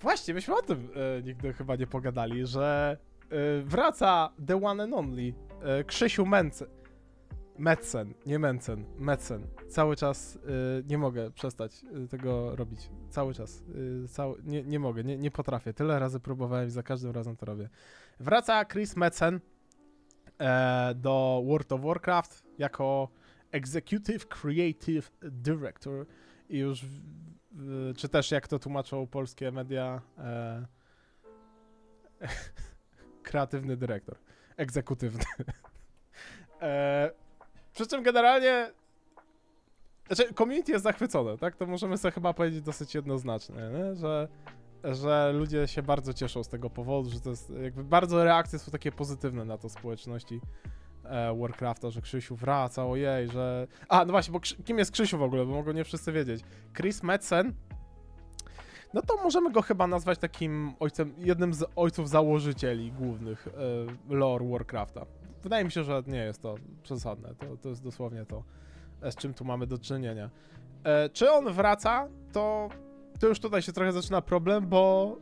Właśnie, myśmy o tym e, nigdy chyba nie pogadali, że e, wraca The One and Only e, Krzysiu Mencen. Metzen, nie Mencen, Metzen. Cały czas e, nie mogę przestać e, tego robić. Cały czas. E, cały, nie, nie mogę, nie, nie potrafię. Tyle razy próbowałem i za każdym razem to robię. Wraca Chris Metzen e, do World of Warcraft jako Executive Creative Director i już czy też jak to tłumaczą polskie media e, kreatywny dyrektor, egzekutywny. e, przy czym generalnie znaczy community jest zachwycone, tak? To możemy sobie chyba powiedzieć dosyć jednoznacznie, nie? że że ludzie się bardzo cieszą z tego powodu, że to jest jakby bardzo reakcje są takie pozytywne na to społeczności e, Warcrafta, że Krzysiu wraca, ojej, że... A, no właśnie, bo Krzy- kim jest Krzysiu w ogóle, bo mogą nie wszyscy wiedzieć. Chris Metzen, no to możemy go chyba nazwać takim ojcem, jednym z ojców założycieli głównych e, lore Warcrafta. Wydaje mi się, że nie jest to przesadne, to, to jest dosłownie to, e, z czym tu mamy do czynienia. E, czy on wraca, to, to już tutaj się trochę zaczyna problem, bo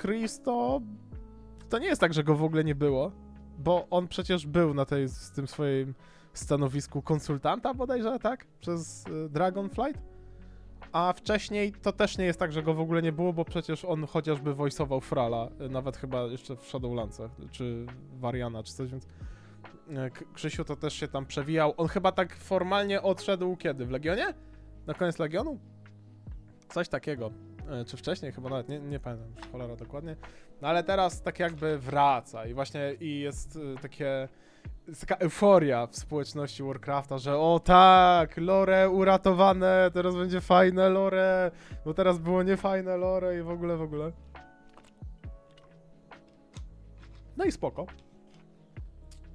Chris to... To nie jest tak, że go w ogóle nie było bo on przecież był na tej, z tym swoim stanowisku konsultanta bodajże, tak? Przez y, Dragonflight. A wcześniej to też nie jest tak, że go w ogóle nie było, bo przecież on chociażby voiceował Frala, y, nawet chyba jeszcze w Shadowlandce, czy Variana, czy coś, więc y, Krzysiu to też się tam przewijał. On chyba tak formalnie odszedł kiedy? W Legionie? Na koniec Legionu? Coś takiego. Y, Czy wcześniej? Chyba nawet, nie, nie pamiętam już cholera dokładnie. No ale teraz tak jakby wraca i właśnie i jest y, takie jest taka euforia w społeczności Warcrafta, że o tak, lore uratowane, teraz będzie fajne lore, bo teraz było niefajne lore i w ogóle, w ogóle. No i spoko.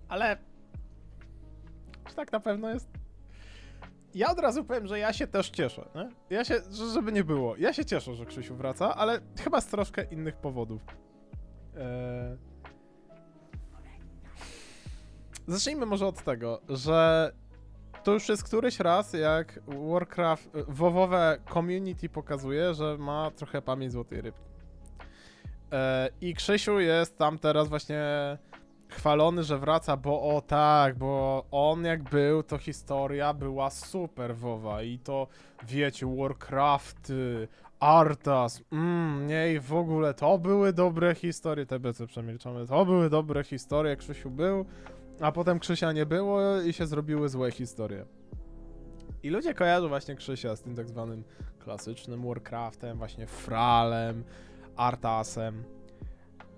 Ale czy tak na pewno jest? Ja od razu powiem, że ja się też cieszę, nie? Ja się, że- żeby nie było, ja się cieszę, że Krzysiu wraca, ale chyba z troszkę innych powodów. Eee... Zacznijmy może od tego, że to już jest któryś raz, jak Warcraft, WoWowe community pokazuje, że ma trochę pamięć złotej rybki. Eee, I Krzysiu jest tam teraz właśnie chwalony, że wraca, bo o tak, bo on jak był, to historia była super WoWa i to, wiecie, Warcrafty, Artas, mm, nie i w ogóle to były dobre historie, TBC przemilczamy, to były dobre historie, Krzysiu był, a potem Krzysia nie było i się zrobiły złe historie. I ludzie kojarzą właśnie Krzysia z tym tak zwanym klasycznym Warcraftem, właśnie Fralem, Artasem,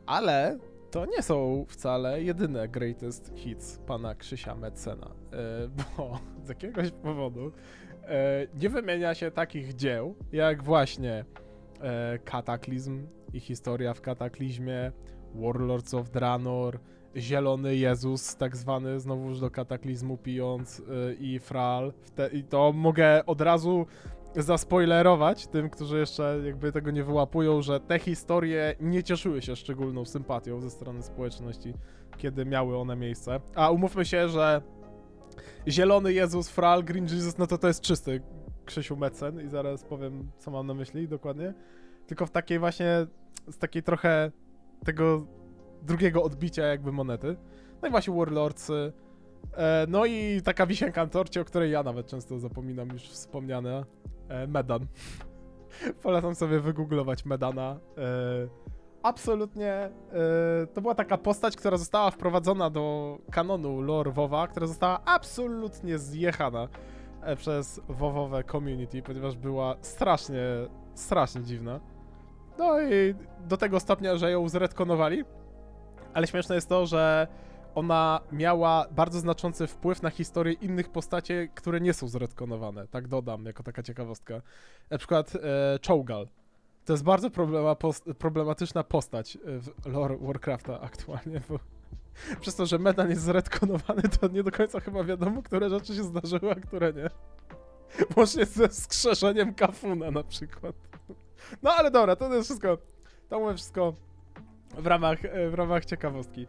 ale to nie są wcale jedyne greatest hits pana Krzysia Metzena, e, bo z jakiegoś powodu e, nie wymienia się takich dzieł, jak właśnie e, Kataklizm i historia w Kataklizmie, Warlords of Draenor, Zielony Jezus, tak zwany, znowuż do Kataklizmu pijąc i Fral. I to mogę od razu zaspoilerować tym, którzy jeszcze jakby tego nie wyłapują, że te historie nie cieszyły się szczególną sympatią ze strony społeczności, kiedy miały one miejsce. A umówmy się, że Zielony Jezus, Fral, Green Jesus, no to to jest czysty Krzysiu Metzen i zaraz powiem, co mam na myśli dokładnie. Tylko w takiej właśnie, z takiej trochę tego drugiego odbicia jakby monety. No i właśnie Warlords. E, no i taka wisienka na torcie, o której ja nawet często zapominam, już wspomniane. E, Medan. Polecam sobie wygooglować Medana. E, absolutnie e, to była taka postać, która została wprowadzona do kanonu lore WoWa, która została absolutnie zjechana przez WoWowe community, ponieważ była strasznie, strasznie dziwna. No i do tego stopnia, że ją zredkonowali. Ale śmieszne jest to, że ona miała bardzo znaczący wpływ na historię innych postaci, które nie są zredkonowane. Tak dodam, jako taka ciekawostka. Na przykład e, Cho'Gall. To jest bardzo problema, post, problematyczna postać w lore Warcrafta aktualnie, bo przez to, że Medan jest zredkonowany, to nie do końca chyba wiadomo, które rzeczy się zdarzyły, a które nie. Łącznie ze skrzeszeniem Kafuna na przykład. No ale dobra, to jest wszystko. To mówię wszystko w ramach, e, w ramach ciekawostki.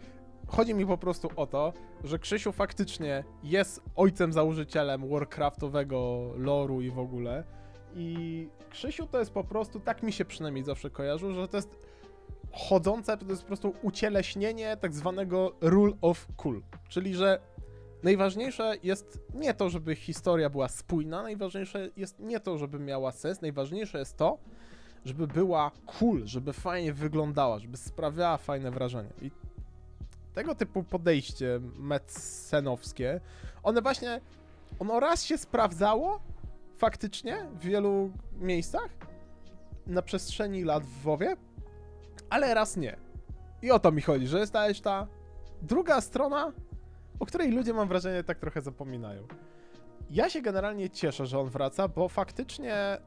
Chodzi mi po prostu o to, że Krzysiu faktycznie jest ojcem założycielem Warcraftowego loru i w ogóle. I Krzysiu to jest po prostu, tak mi się przynajmniej zawsze kojarzył, że to jest chodzące, to jest po prostu ucieleśnienie tak zwanego rule of cool. Czyli, że najważniejsze jest nie to, żeby historia była spójna, najważniejsze jest nie to, żeby miała sens, najważniejsze jest to, żeby była cool, żeby fajnie wyglądała, żeby sprawiała fajne wrażenie. I tego typu podejście mecenowskie, one właśnie, ono raz się sprawdzało faktycznie w wielu miejscach na przestrzeni lat w WoWie, ale raz nie. I o to mi chodzi, że jest ta, druga strona, o której ludzie mam wrażenie tak trochę zapominają. Ja się generalnie cieszę, że on wraca, bo faktycznie e,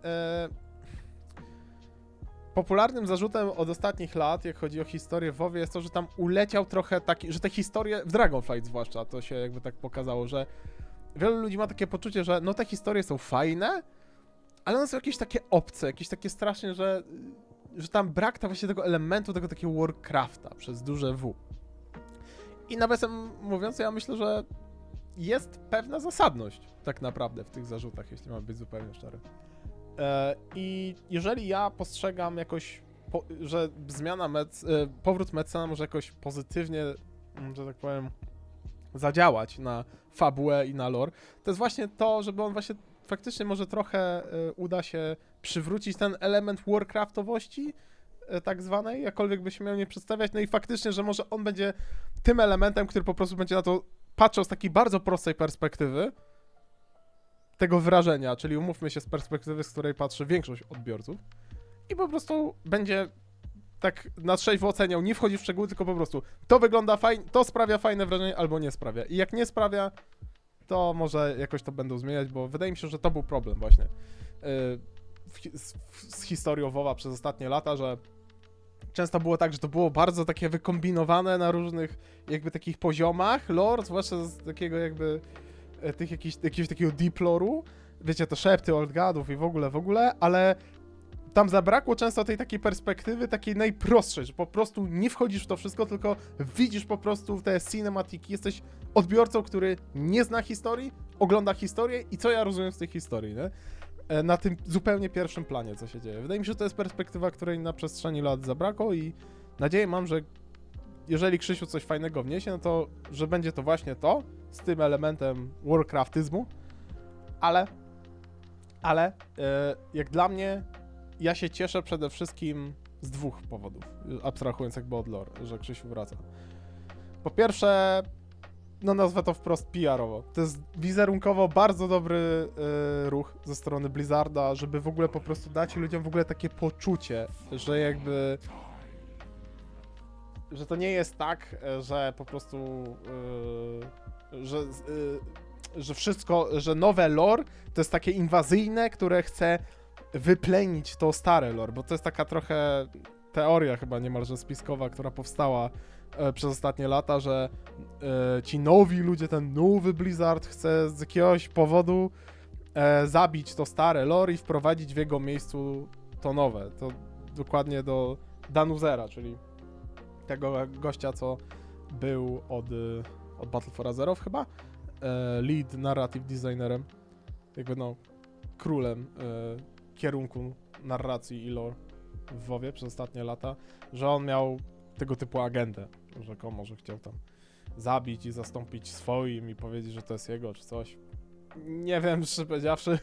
popularnym zarzutem od ostatnich lat, jak chodzi o historię w WoWie, jest to, że tam uleciał trochę taki, że te historie, w Dragonflight zwłaszcza, to się jakby tak pokazało, że wielu ludzi ma takie poczucie, że no te historie są fajne, ale one są jakieś takie obce, jakieś takie strasznie, że, że tam brak tam właśnie tego elementu, tego takiego Warcrafta przez duże W. I nawiasem mówiąc, ja myślę, że jest pewna zasadność tak naprawdę w tych zarzutach, jeśli mam być zupełnie szczery. E, I jeżeli ja postrzegam jakoś, po, że zmiana mec, e, powrót Mecena może jakoś pozytywnie, mm, że tak powiem, zadziałać na fabułę i na lore, to jest właśnie to, żeby on właśnie faktycznie może trochę e, uda się przywrócić ten element Warcraftowości, tak zwanej, jakkolwiek by się miał nie przedstawiać, no i faktycznie, że może on będzie tym elementem, który po prostu będzie na to patrzył z takiej bardzo prostej perspektywy, tego wrażenia, czyli umówmy się z perspektywy, z której patrzy większość odbiorców i po prostu będzie tak na trzeźwo oceniał, nie wchodzi w szczegóły, tylko po prostu to wygląda fajnie, to sprawia fajne wrażenie albo nie sprawia. I jak nie sprawia, to może jakoś to będą zmieniać, bo wydaje mi się, że to był problem właśnie yy, z, z historią WoWa przez ostatnie lata, że często było tak, że to było bardzo takie wykombinowane na różnych jakby takich poziomach lore, zwłaszcza z takiego jakby tych jakichś, jakiegoś takiego deep lore'u, wiecie, to szepty old godów i w ogóle, w ogóle, ale tam zabrakło często tej takiej perspektywy, takiej najprostszej, że po prostu nie wchodzisz w to wszystko, tylko widzisz po prostu te cinematiki, jesteś odbiorcą, który nie zna historii, ogląda historię i co ja rozumiem z tej historii, nie? E, Na tym zupełnie pierwszym planie, co się dzieje. Wydaje mi się, że to jest perspektywa, której na przestrzeni lat zabrakło i nadzieję mam, że jeżeli Krzysiu coś fajnego wniesie, no to, że będzie to właśnie to, z tym elementem Warcraftyzmu, ale, ale, e, jak dla mnie, ja się cieszę przede wszystkim z dwóch powodów, abstrahując jakby od lore, że Krzysiu wraca. Po pierwsze, no nazwę to wprost PR-owo. To jest wizerunkowo bardzo dobry e, ruch ze strony Blizzarda, żeby w ogóle po prostu dać ludziom w ogóle takie poczucie, że jakby że to nie jest tak, e, że po prostu e, że, e, że wszystko, że nowe lore to jest takie inwazyjne, które chce wyplenić to stare lore, bo to jest taka trochę teoria chyba niemalże spiskowa, która powstała przez ostatnie lata, że ci nowi ludzie, ten nowy Blizzard chce z jakiegoś powodu zabić to stare lore i wprowadzić w jego miejscu to nowe. To dokładnie do Danuzera, czyli tego gościa, co był od, y, od Battle for Azeroth chyba, e, lead narrative designerem, jakby no królem e, kierunku narracji i lore w WoWie przez ostatnie lata, że on miał tego typu agendę, rzekomo, że chciał tam zabić i zastąpić swoim i powiedzieć, że to jest jego czy coś. Nie wiem, szczerze powiedziawszy,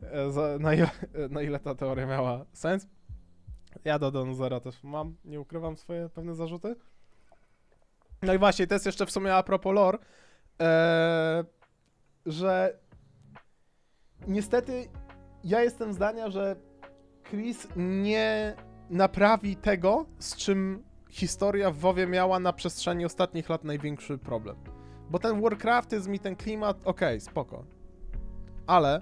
e, na, ile, na ile ta teoria miała sens. Ja do Donzera też mam, nie ukrywam swoje pewne zarzuty. No i właśnie, to jest jeszcze w sumie a propos lore, e, że niestety ja jestem zdania, że Chris nie naprawi tego, z czym historia w WoWie miała na przestrzeni ostatnich lat największy problem. Bo ten Warcraftyzm i ten klimat, okej, spoko. Ale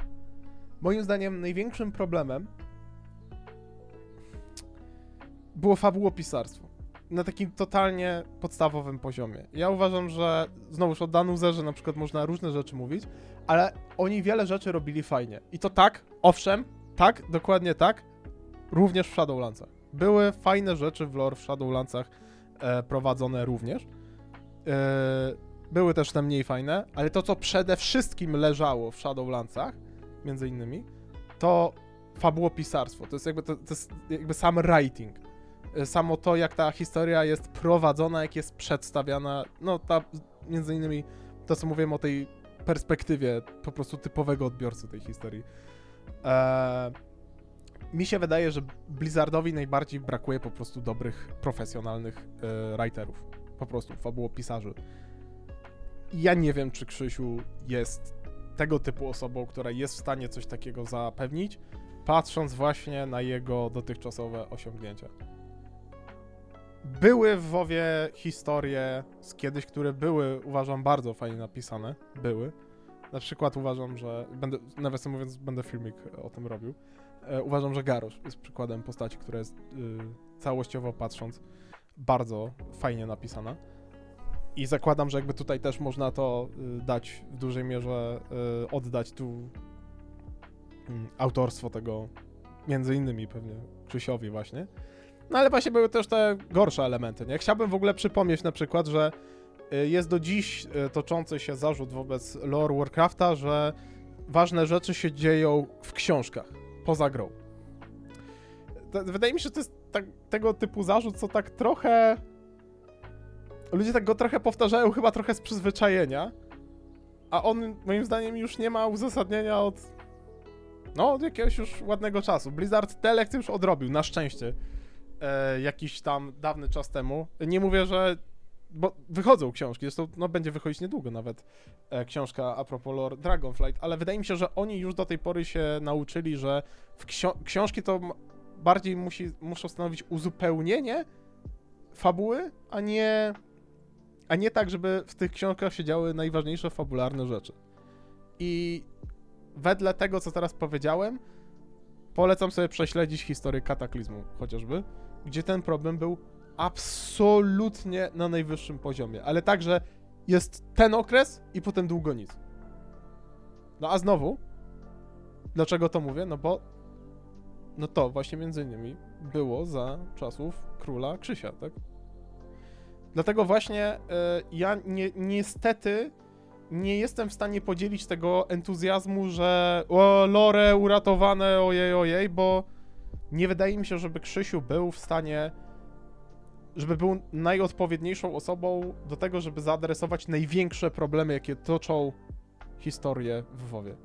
moim zdaniem największym problemem było fabułopisarstwo. Na takim totalnie podstawowym poziomie. Ja uważam, że znowuż o Danuzerze na przykład można różne rzeczy mówić, ale oni wiele rzeczy robili fajnie. I to tak, owszem, tak, dokładnie tak, również w Shadowlandsach. Były fajne rzeczy w lore w Shadowlandsach e, prowadzone również. E, były też te mniej fajne, ale to, co przede wszystkim leżało w Shadowlandsach, między innymi, to fabułopisarstwo, to jest jakby, to, to jest jakby sam writing. Samo to, jak ta historia jest prowadzona, jak jest przedstawiana, no ta, między innymi to, co mówiłem o tej perspektywie po prostu typowego odbiorcy tej historii. Eee, mi się wydaje, że Blizzardowi najbardziej brakuje po prostu dobrych, profesjonalnych e, writerów. Po prostu, fabułopisarzy. Ja nie wiem, czy Krzysiu jest tego typu osobą, która jest w stanie coś takiego zapewnić, patrząc właśnie na jego dotychczasowe osiągnięcia. Były w WoWie historie z kiedyś, które były, uważam, bardzo fajnie napisane. Były. Na przykład uważam, że, będę, nawiasem mówiąc, będę filmik o tym robił. E, uważam, że Garosz jest przykładem postaci, która jest y, całościowo patrząc bardzo fajnie napisana. I zakładam, że jakby tutaj też można to y, dać w dużej mierze, y, oddać tu mm, autorstwo tego, między innymi pewnie Krzysiowi właśnie. No ale właśnie były też te gorsze elementy, nie? Chciałbym w ogóle przypomnieć na przykład, że y, jest do dziś y, toczący się zarzut wobec lore Warcrafta, że ważne rzeczy się dzieją w książkach, poza grą. Wydaje mi się, że to jest tak, tego typu zarzut, co tak trochę... Ludzie tak go trochę powtarzają, chyba trochę z przyzwyczajenia, a on moim zdaniem już nie ma uzasadnienia od... No, od jakiegoś już ładnego czasu. Blizzard te lekcje już odrobił, na szczęście. E, jakiś tam dawny czas temu. Nie mówię, że bo wychodzą książki, zresztą no, będzie wychodzić niedługo nawet e, książka a propos lore Dragonflight, ale wydaje mi się, że oni już do tej pory się nauczyli, że w ksio- książki to bardziej musi, muszą stanowić uzupełnienie fabuły, a nie, a nie tak, żeby w tych książkach się działy najważniejsze fabularne rzeczy. I wedle tego, co teraz powiedziałem, polecam sobie prześledzić historię kataklizmu chociażby, gdzie ten problem był absolutnie na najwyższym poziomie, ale także jest ten okres i potem długo nic. No a znowu, dlaczego to mówię? No bo no to właśnie między innymi było za czasów króla Krzysia, tak? Dlatego właśnie e, ja nie, niestety nie jestem w stanie podzielić tego entuzjazmu, że o, lore uratowane, ojej, ojej, bo nie wydaje mi się, żeby Krzysiu był w stanie żeby był najodpowiedniejszą osobą do tego, żeby zaadresować największe problemy, jakie toczą historię w WoWie.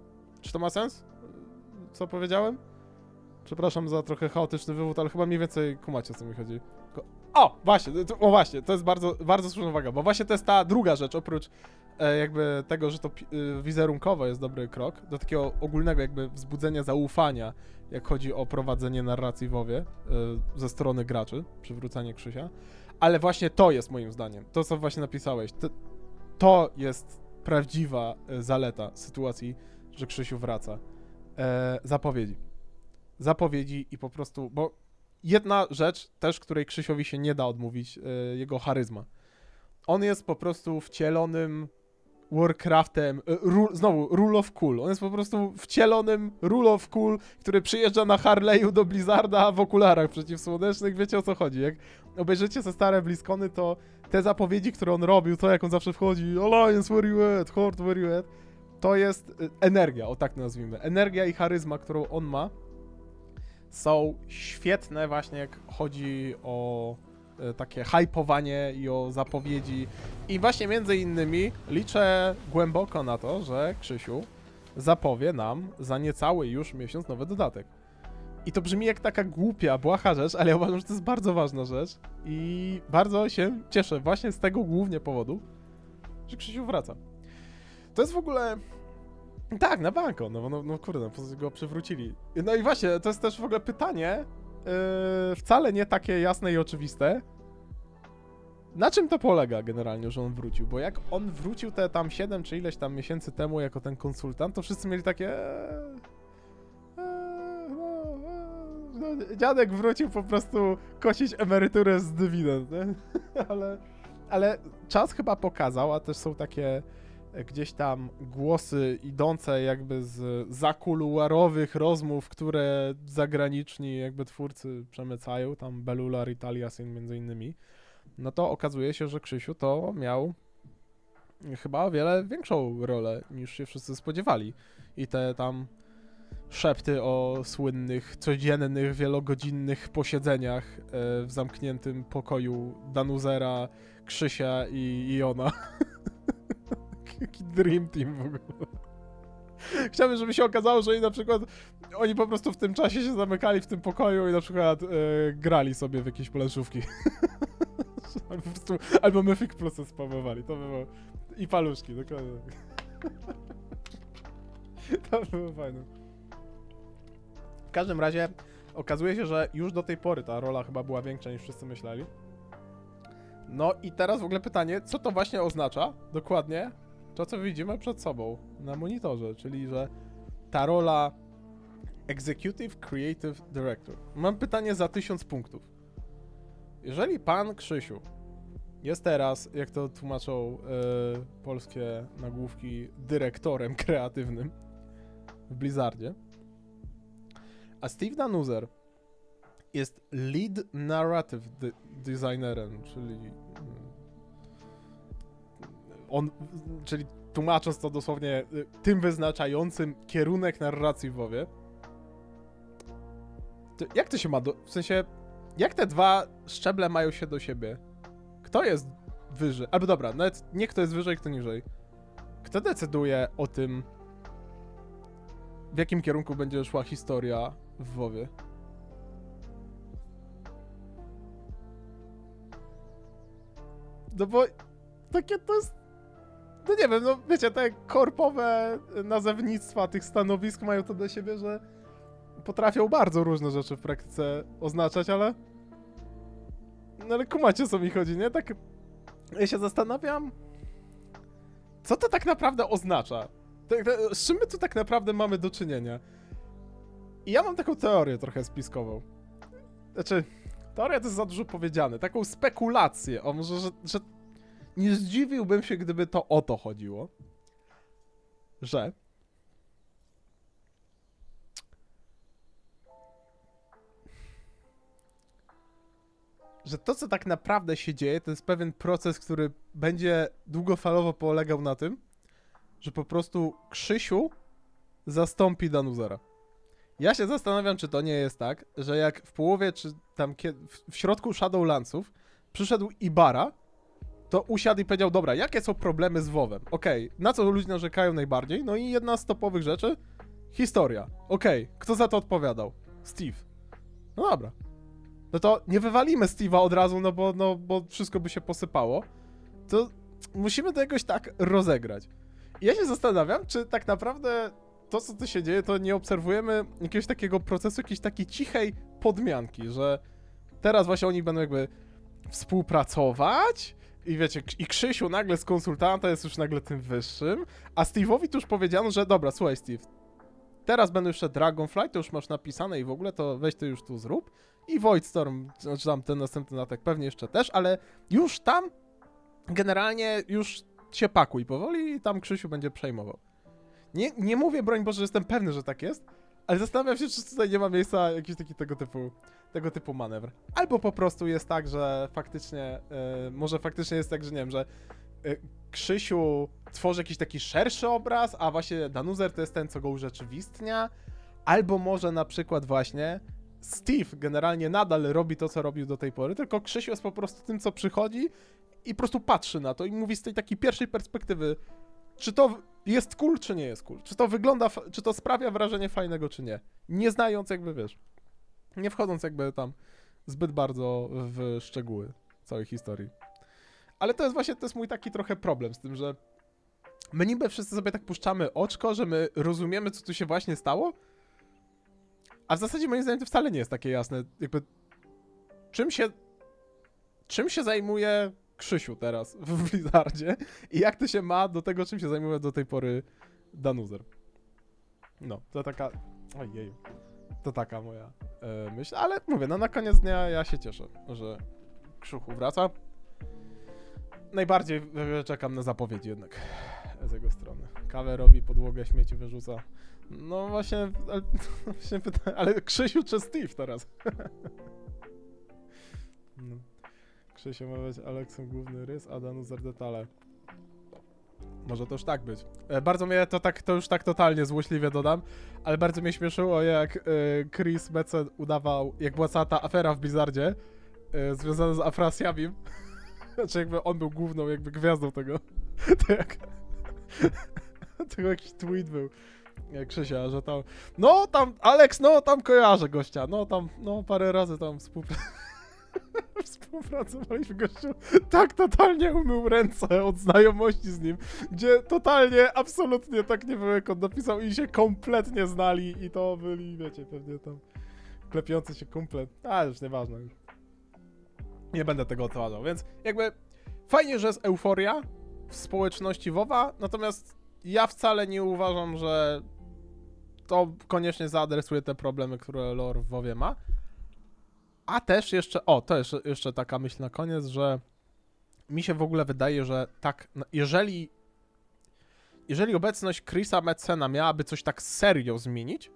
Czy to ma sens? Co powiedziałem? Przepraszam za trochę chaotyczny wywód, ale chyba mniej więcej kumacie, o co mi chodzi. O, właśnie, to, o właśnie, to jest bardzo, bardzo słuszna uwaga, bo właśnie to jest ta druga rzecz, oprócz e, jakby tego, że to pi- y, wizerunkowo jest dobry krok, do takiego ogólnego jakby wzbudzenia zaufania, jak chodzi o prowadzenie narracji w WoWie y, ze strony graczy, przywrócenie Krzysia, ale właśnie to jest moim zdaniem, to co właśnie napisałeś, to, to jest prawdziwa y, zaleta sytuacji, że Krzysiu wraca. E, zapowiedzi. Zapowiedzi i po prostu, bo jedna rzecz też, której Krzysiowi się nie da odmówić, y, jego charyzma. On jest po prostu wcielonym Warcraftem, ru, znowu, Rule of Cool. On jest po prostu wcielonym Rule of Cool, który przyjeżdża na Harley'u do Blizzarda w okularach przeciwsłonecznych. Wiecie o co chodzi. Jak obejrzycie te stare Bliskony, to te zapowiedzi, które on robił, to jak on zawsze wchodzi Alliance, where you at? Horde, where you at? To jest y, energia, o tak nazwijmy. Energia i charyzma, którą on ma, są świetne właśnie jak chodzi o y, takie hypowanie i o zapowiedzi. I właśnie między innymi liczę głęboko na to, że Krzysiu zapowie nam za niecały już miesiąc nowy dodatek. I to brzmi jak taka głupia, błaha rzecz, ale ja uważam, że to jest bardzo ważna rzecz i bardzo się cieszę właśnie z tego głównie powodu, że Krzysiu wraca. To jest w ogóle... Tak, na banko, no, no, no kurde, no, go przywrócili. No i właśnie, to jest też w ogóle pytanie, yy, wcale nie takie jasne i oczywiste, na czym to polega generalnie, że on wrócił? Bo jak on wrócił te tam 7 czy ileś tam miesięcy temu jako ten konsultant, to wszyscy mieli takie. eee, eee, eee, no, dziadek wrócił po prostu kosić emeryturę z dywidend, ale, ale czas chyba pokazał, a też są takie gdzieś tam głosy idące jakby z zakuluarowych rozmów, które zagraniczni jakby twórcy przemycają, tam Belular i Taliasin między innymi no to okazuje się, że Krzysiu to miał chyba o wiele większą rolę niż się wszyscy spodziewali. I te tam szepty o słynnych, codziennych, wielogodzinnych posiedzeniach e, w zamkniętym pokoju Danuzera, Krzysia i Iona. Jaki dream team w ogóle. Chciałbym, żeby się okazało, że oni na przykład oni po prostu w tym czasie się zamykali w tym pokoju i na przykład e, grali sobie w jakieś planszówki. albo, po prostu, albo spamowali. To by było... I paluszki, dokładnie. to by było fajne. W każdym razie okazuje się, że już do tej pory ta rola chyba była większa niż wszyscy myśleli. No i teraz w ogóle pytanie, co to właśnie oznacza dokładnie? To, co widzimy przed sobą na monitorze, czyli że ta rola Executive Creative Director. Mam pytanie za 1000 punktów. Jeżeli pan Krzysiu jest teraz, jak to tłumaczą e, polskie nagłówki, dyrektorem kreatywnym w Blizzardzie, a Steve Danuzer jest lead narrative de- designerem, czyli mm, on, czyli tłumacząc to dosłownie y, tym wyznaczającym kierunek narracji w WoWie, jak to się ma do... W sensie, jak te dwa szczeble mają się do siebie? Kto jest wyżej? Albo dobra, nawet nie kto jest wyżej, kto niżej. Kto decyduje o tym, w jakim kierunku będzie szła historia w WoWie? No bo takie to jest... No nie wiem, no wiecie, te korpowe nazewnictwa tych stanowisk mają to do siebie, że potrafią bardzo różne rzeczy w praktyce oznaczać, ale... No ale kumacie, co mi chodzi, nie? Tak... Ja się zastanawiam... Co to tak naprawdę oznacza? Z czym my tu tak naprawdę mamy do czynienia? I ja mam taką teorię trochę spiskową. Znaczy, teoria to jest za dużo powiedziane. Taką spekulację, o może, że, że nie zdziwiłbym się, gdyby to o to chodziło. Że że to, co tak naprawdę się dzieje, to jest pewien proces, który będzie długofalowo polegał na tym, że po prostu Krzysiu zastąpi Danuzera. Ja się zastanawiam, czy to nie jest tak, że jak w połowie, czy tam w środku Shadowlandsów przyszedł Ibara, to usiadł i powiedział, dobra, jakie są problemy z WoWem? Okej, na co ludzie narzekają najbardziej? No i jedna z topowych rzeczy, historia. Okej, kto za to odpowiadał? Steve. No dobra. No to nie wywalimy Steve'a od razu, no bo, no bo wszystko by się posypało. To musimy to jakoś tak rozegrać. I ja się zastanawiam, czy tak naprawdę to, co tu się dzieje, to nie obserwujemy jakiegoś takiego procesu, jakiejś takiej cichej podmianki, że teraz właśnie oni będą jakby współpracować i wiecie, i Krzysiu nagle z konsultanta jest już nagle tym wyższym, a Steve'owi tu już powiedziano, że dobra, słuchaj Steve, teraz będą jeszcze Dragonfly, to już masz napisane i w ogóle to weź to już tu zrób i Voidstorm, znaczy tam ten następny latek pewnie jeszcze też, ale już tam generalnie już się pakuj powoli i tam Krzysiu będzie przejmował. Nie, nie mówię, broń Boże, że jestem pewny, że tak jest, ale zastanawiam się, czy tutaj nie ma miejsca jakiś taki tego typu, tego typu manewr. Albo po prostu jest tak, że faktycznie, e, może faktycznie jest tak, że nie wiem, że e, Krzysiu tworzy jakiś taki szerszy obraz, a właśnie Danuzer to jest ten, co go urzeczywistnia, albo może na przykład właśnie Steve generalnie nadal robi to, co robił do tej pory, tylko Krzysiu jest po prostu tym, co przychodzi i po prostu patrzy na to i mówi z tej takiej pierwszej perspektywy, czy to jest cool, czy nie jest cool. Czy to wygląda, czy to sprawia wrażenie fajnego, czy nie. Nie znając jakby, wiesz, nie wchodząc jakby tam zbyt bardzo w szczegóły całej historii. Ale to jest właśnie, to jest mój taki trochę problem z tym, że my niby wszyscy sobie tak puszczamy oczko, że my rozumiemy, co tu się właśnie stało, a w zasadzie moim zdaniem to wcale nie jest takie jasne, jakby czym się czym się zajmuje Krzysiu teraz w Blizzardzie i jak to się ma do tego, czym się zajmuje do tej pory Danuzer. No, to taka... Ojej. To taka moja e, myśl, ale mówię, no na koniec dnia ja się cieszę, że Krzuchu wraca. Najbardziej czekam na zapowiedź jednak z jego strony. Kawę robi, podłogę śmieci wyrzuca. No właśnie, ale, właśnie pyta, ale Krzysiu czy Steve teraz? no. Krzysiu ma być Aleksem główny rys, a Danuzer detale. Może to już tak być. E, Bardzo mnie to tak, to już tak totalnie złośliwie dodam, ale bardzo mnie śmieszyło, jak e, Chris Metzen udawał, jak była cała ta afera w Blizzardzie e, związana z Afrasiabim. Znaczy jakby on był główną jakby gwiazdą tego. To jak... Jakiś tweet był. Krzysia, że tam. No tam, Alex, no tam kojarzę gościa. No tam, no parę razy tam współpra... współpracowaliśmy gościu. Tak totalnie umył ręce od znajomości z nim, gdzie totalnie, absolutnie tak nie było, jak on napisał i się kompletnie znali i to byli, wiecie, pewnie tam klepiący się komplet. A, już nieważne już. Nie będę tego odtwarzał, więc jakby fajnie, że jest euforia w społeczności WoWa, natomiast ja wcale nie uważam, że to koniecznie zaadresuje te problemy, które lore w WoWie ma. A też jeszcze, o, to jeszcze, jeszcze taka myśl na koniec, że mi się w ogóle wydaje, że tak, no, jeżeli jeżeli obecność Chrisa Metzena miałaby coś tak serio zmienić,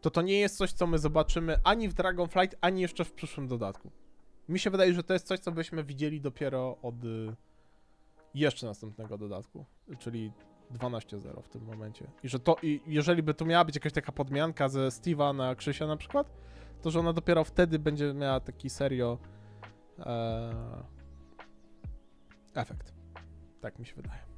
to to nie jest coś, co my zobaczymy ani w Dragonflight, ani jeszcze w przyszłym dodatku. Mi się wydaje, że to jest coś, co byśmy widzieli dopiero od y, jeszcze następnego dodatku, czyli 12.0 w tym momencie. I że to, i jeżeli by tu miała być jakaś taka podmianka ze Steve'a na Krzysia na przykład, to że ona dopiero wtedy będzie miała taki serio e, efekt. Tak mi się wydaje.